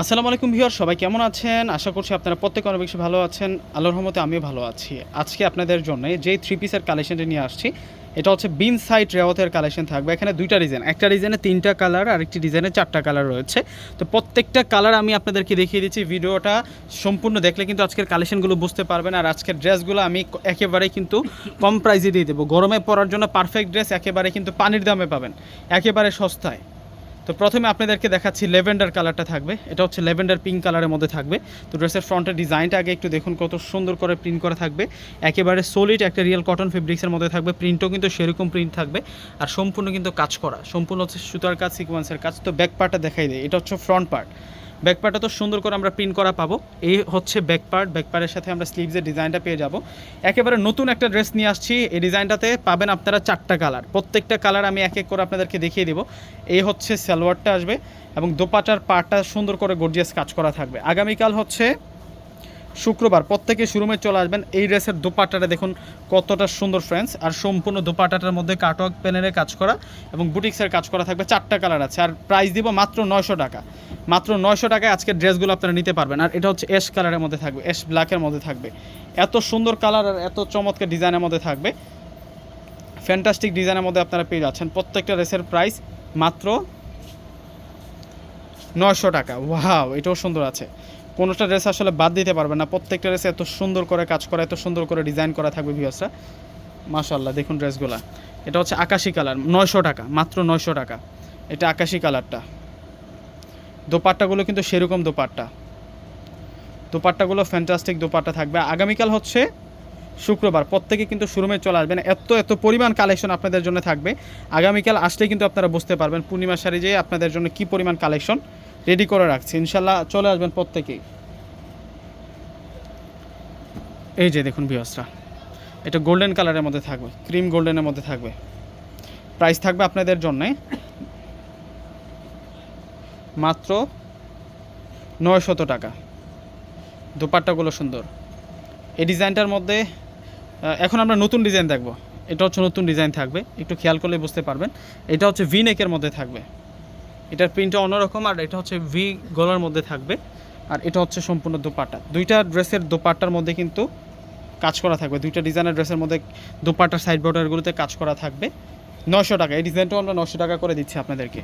আসসালামু আলাইকুম ভিউয়ার সবাই কেমন আছেন? আশা করছি আপনারা প্রত্যেকে অনেক বেশি ভালো আছেন। আল্লাহর রহমতে আমিও ভালো আছি। আজকে আপনাদের জন্য যেই থ্রি পিসের কালেকশনটি নিয়ে আসছি, এটা হচ্ছে বিন সাইড রেওয়াতের কালেকশন থাকবে। এখানে দুইটা ডিজাইন একটা ডিজাইনে তিনটা কালার আর একটি ডিজাইনে চারটা কালার রয়েছে। তো প্রত্যেকটা কালার আমি আপনাদেরকে দেখিয়ে দিচ্ছি ভিডিওটা। সম্পূর্ণ দেখলে কিন্তু আজকের কালেকশনগুলো বুঝতে পারবেন। আর আজকের ড্রেসগুলো আমি একেবারে কিন্তু কম প্রাইসে দিয়ে দেবো। গরমে পরার জন্য পারফেক্ট ড্রেস একেবারে কিন্তু পানির দামে পাবেন। একেবারে সস্তায়। তো প্রথমে আপনাদেরকে দেখাচ্ছি লেভেন্ডার কালারটা থাকবে। এটা হচ্ছে লেভেন্ডার পিঙ্ক কালারের মধ্যে থাকবে। তো ড্রেসের ফ্রন্টের ডিজাইনটা আগে একটু দেখুন, কত সুন্দর করে প্রিন্ট করা থাকবে। একেবারে সলিড একটা রিয়েল কটন ফেব্রিক্সের মধ্যে থাকবে। প্রিন্টও কিন্তু সেরকম প্রিন্ট থাকবে। আর সম্পূর্ণ কিন্তু কাজ করা। সম্পূর্ণ হচ্ছে সুতার কাজ সিকোয়েন্সের কাজ। তো ব্যাক পার্টটা দেখাই দেয় এটা হচ্ছে ফ্রন্ট পার্ট ব্যাক পার্টটা তো সুন্দর করে আমরা প্রিন্ট করা পাবো। এই হচ্ছে ব্যাক পার্ট ব্যাক পার্টের সাথে আমরা স্লিভসের ডিজাইনটা পেয়ে যাব। একেবারে নতুন একটা ড্রেস নিয়ে আসছি। এই ডিজাইনটাতে পাবেন আপনারা চারটা কালার প্রত্যেকটা কালার আমি এক এক করে আপনাদেরকে দেখিয়ে দেবো। এই হচ্ছে সালোয়ারটা আসবে এবং দোপাটার পার্টটা সুন্দর করে গর্জিয়াস কাজ করা থাকবে। আগামীকাল হচ্ছে শুক্রবার। প্রত্যেকে শোরুমে চলে আসবেন। এই ড্রেসের দোপাট্টাটা দেখুন কতটা সুন্দর ফ্রেন্ডস আর সম্পূর্ণ দোপাট্টাটার মধ্যে কাটওয়ার্ক প্যানেলের কাজ করা এবং বুটিক্সের কাজ করা থাকবে। চারটা কালার আছে। আর প্রাইস দিব মাত্র নয়শো টাকা। মাত্র নয়শো টাকায় আজকের ড্রেসগুলো আপনারা নিতে পারবেন। আর এটা হচ্ছে অ্যাশ কালারের মধ্যে থাকবে অ্যাশ ব্ল্যাকের মধ্যে থাকবে। এত সুন্দর কালার আর এত চমৎকার ডিজাইনের মধ্যে থাকবে। ফ্যান্টাস্টিক ডিজাইনের মধ্যে আপনারা পেয়ে যাচ্ছেন। প্রত্যেকটা ড্রেসের প্রাইস মাত্র নয়শো টাকা। ওয়াও এটাও সুন্দর আছে। কোনোটা ড্রেস আসলে বাদ দিতে পারবেন না। প্রত্যেকটা ড্রেসে এত সুন্দর করে কাজ করা, এত সুন্দর করে ডিজাইন করা থাকবে ভিউসরা মাশাল্লাহ দেখুন ড্রেসগুলো এটা হচ্ছে আকাশি কালার নয়শো টাকা, মাত্র নয়শো টাকা। এটা আকাশি কালারটা দোপাট্টাগুলো কিন্তু সেরকম দোপাট্টা। দোপাট্টাগুলো ফ্যান্টাস্টিক দোপাট্টা থাকবে। আগামীকাল হচ্ছে শুক্রবার। প্রত্যেকে কিন্তু শোরুমে চলে আসবেন। এত এত পরিমাণ কালেকশন আপনাদের জন্য থাকবে। আগামীকাল আসলে কিন্তু আপনারা বুঝতে পারবেন পূর্ণিমা শাড়ি যে আপনাদের জন্য কি পরিমাণ কালেকশন রেডি করে রাখছি। ইনশাল্লাহ চলে আসবেন প্রত্যেকেই। এই যে দেখুন বিয়সরা এটা গোল্ডেন কালারের মধ্যে থাকবে ক্রিম গোল্ডেনের মধ্যে থাকবে। প্রাইস থাকবে আপনাদের জন্যে মাত্র নয়শত টাকা। দোপাট্টাগুলো সুন্দর। এই ডিজাইনটার মধ্যে এখন আমরা নতুন ডিজাইন দেখব। এটা হচ্ছে নতুন ডিজাইন থাকবে। একটু খেয়াল করলে বুঝতে পারবেন। এটা হচ্ছে ভি নেকের মধ্যে থাকবে। এটার প্রিন্টটা অন্যরকম আর এটা হচ্ছে ভি গলার মধ্যে থাকবে। আর এটা হচ্ছে সম্পূর্ণ দোপাট্টা। দুইটা ড্রেসের দোপাট্টার মধ্যে কিন্তু কাজ করা থাকবে। দুইটা ডিজাইনের ড্রেসের মধ্যে দোপাট্টার সাইড বর্ডারগুলোতে কাজ করা থাকবে। নশো টাকা। এই ডিজাইনটাও আমরা নশো টাকা করে দিচ্ছি আপনাদেরকে।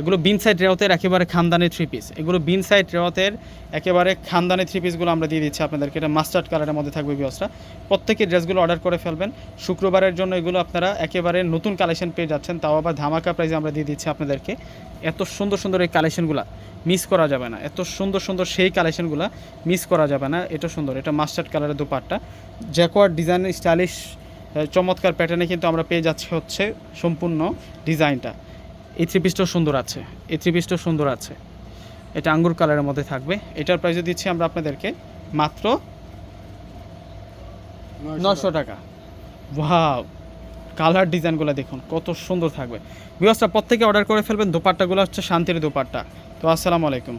এগুলো বিন সাইড রেওয়াতের একেবারে খানদানি থ্রি পিস এগুলো বিন সাইড রেওয়াতের একেবারে খানদানি থ্রি পিসগুলো আমরা দিয়ে দিচ্ছি আপনাদেরকে। এটা মাস্টার্ড কালারের মধ্যে থাকবে বিয়সটা প্রত্যেকের ড্রেসগুলো অর্ডার করে ফেলবেন। শুক্রবারের জন্য এগুলো আপনারা একেবারে নতুন কালেকশন পেয়ে যাচ্ছেন। তাও আবার ধামাকা প্রাইজে আমরা দিয়ে দিচ্ছি আপনাদেরকে। এত সুন্দর সুন্দর এই কালেকশনগুলো মিস করা যাবে না। এত সুন্দর সুন্দর সেই কালেকশনগুলো মিস করা যাবে না। এটা সুন্দর। এটা মাস্টার্ড কালারের দোপাট্টা। জ্যাকোয়ার্ড ডিজাইন স্টাইলিশ চমৎকার প্যাটার্নে কিন্তু আমরা পেয়ে যাচ্ছি হচ্ছে সম্পূর্ণ ডিজাইনটা এই থ্রি পিসটাও সুন্দর আছে। এই থ্রি পিসটাও সুন্দর আছে। এটা আঙ্গুর কালারের মধ্যে থাকবে। এটার প্রাইসে দিচ্ছি আমরা আপনাদেরকে মাত্র নশো টাকা। ভাব কালার ডিজাইনগুলো দেখুন কত সুন্দর থাকবে। বিকজটা প্রত্যেকে অর্ডার করে ফেলবেন দোপাট্টাগুলো হচ্ছে শান্তির দোপাট্টা। তো আসসালামু আলাইকুম।